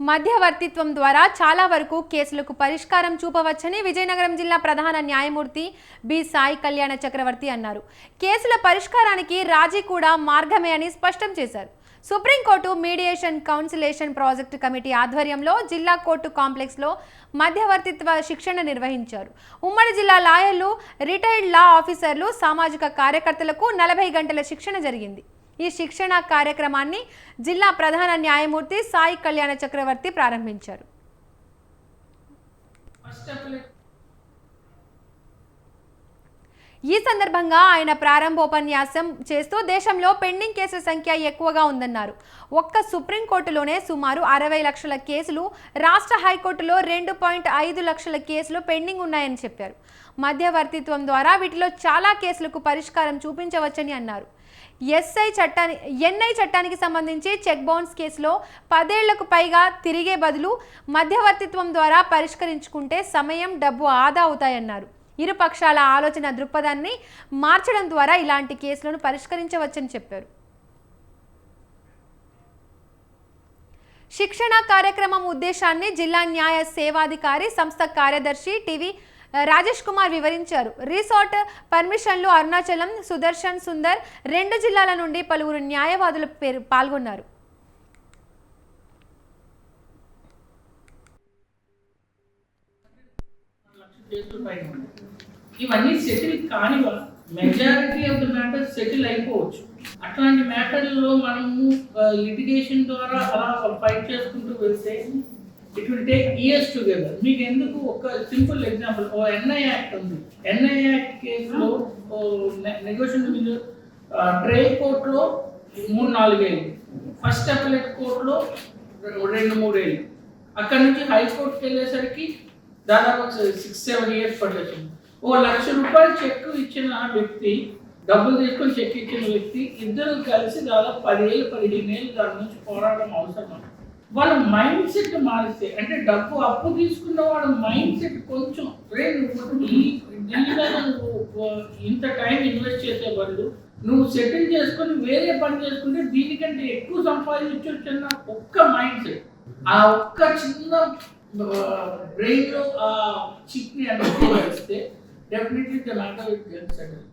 మధ్యవర్తిత్వం ద్వారా చాలా వరకు కేసులకు పరిష్కారం చూపవచ్చని విజయనగరం జిల్లా ప్రధాన న్యాయమూర్తి బి సాయి కళ్యాణ చక్రవర్తి అన్నారు. కేసుల పరిష్కారానికి రాజీ కూడా మార్గమే అని స్పష్టం చేశారు. Supreme court mediation conciliation project committee ఆధ్వర్యంలో జిల్లా కోర్టు కాంప్లెక్స్లో మధ్యవర్తిత్వ శిక్షణ నిర్వహించారు. ఉమ్మడి జిల్లా లాయర్లు రిటైర్డ్ లా ఆఫీసర్లు సామాజిక కార్యకర్తలకు నలభై గంటల శిక్షణ జరిగింది. ఈ శిక్షణ కార్యక్రమాన్ని జిల్లా ప్రధాన న్యాయమూర్తి సాయి కళ్యాణ చక్రవర్తి ప్రారంభించారు ఫస్ట్ అప్లై ఈ సందర్భంగా ఆయన ప్రారంభోపన్యాసం చేస్తూ దేశంలో పెండింగ్ కేసుల సంఖ్య ఎక్కువగా ఉందన్నారు. ఒక్క సుప్రీంకోర్టులోనే సుమారు అరవై లక్షల కేసులు రాష్ట్ర హైకోర్టులో రెండు పాయింట్ ఐదు లక్షల కేసులు పెండింగ్ ఉన్నాయని చెప్పారు. మధ్యవర్తిత్వం ద్వారా వీటిలో చాలా కేసులకు పరిష్కారం చూపించవచ్చని అన్నారు. ఎస్ఐ చట్టాన్ని ఎన్ఐ చట్టానికి సంబంధించి చెక్ బౌన్స్ కేసులో పదేళ్ళకు పైగా తిరిగే బదులు మధ్యవర్తిత్వం ద్వారా పరిష్కరించుకుంటే సమయం డబ్బు ఆదా అవుతాయన్నారు. ఇరు పక్షాల ఆలోచన దృక్పథాన్ని మార్చడం ద్వారా ఇలాంటి కేసులను పరిష్కరించవచ్చని చెప్పారు. శిక్షణ కార్యక్రమం ఉద్దేశాన్ని జిల్లా న్యాయ సేవాధికారి సంస్థ కార్యదర్శి టీవీ రాజేష్ కుమార్ వివరించారు. రిసార్ట్ పర్మిషన్లు అరుణాచలం సుదర్శన్ సుందర్ రెండు జిల్లాల నుండి పలువురు న్యాయవాదులు పేరు పాల్గొన్నారు. కేసులు పైన ఇవన్నీ సెటిల్ కాని majority of the matter settle అయిపోవచ్చు. అట్లాంటి మ్యాటర్లో మనము లిటిగేషన్ ద్వారా అలా ఫైట్ చేసుకుంటూ వెళ్తే it will take years together మీకు ఎందుకు ఒక సింపుల్ ఎగ్జాంపుల్ ఓ ఎన్ఐ యాక్ట్ ఉంది. ఎన్ఐ యాక్ట్ కేసులో నెగోషియేషన్ ట్రే కోర్టులో మూడు నాలుగేళ్ళు. ఫస్ట్ అపలేట్ కోర్టులో రెండు మూడేళ్ళు. అక్కడ నుంచి హైకోర్టుకి వెళ్ళేసరికి దాదాపు సిక్స్ సెవెన్ ఇయర్స్ పట్టచ్చు. ఓ లక్ష రూపాయలు చెక్ ఇచ్చిన వ్యక్తి డబ్బులు తీసుకొని చెక్ ఇచ్చిన వ్యక్తి ఇద్దరు కలిసి దాదాపు పదివేలు పదిహేను ఏళ్ళు దాని నుంచి పోరాటం అవసరం. వాళ్ళ మైండ్ సెట్ మారిస్తే అంటే డబ్బు అప్పు తీసుకున్న వాళ్ళ మైండ్ సెట్ కొంచెం రే నువ్వు ఈ నువ్వు ఇంత టైం ఇన్వెస్ట్ చేసే బదులు నువ్వు సెటిల్ చేసుకొని వేరే పని చేసుకుంటే దీనికంటే ఎక్కువ సంపాదించవచ్చు అన్న ఒక్క మైండ్ సెట్. ఆ ఒక్క చిన్న బ్రెయిన్లో ఆ చిప్ అనేది వేస్తే definitely the matter will get settle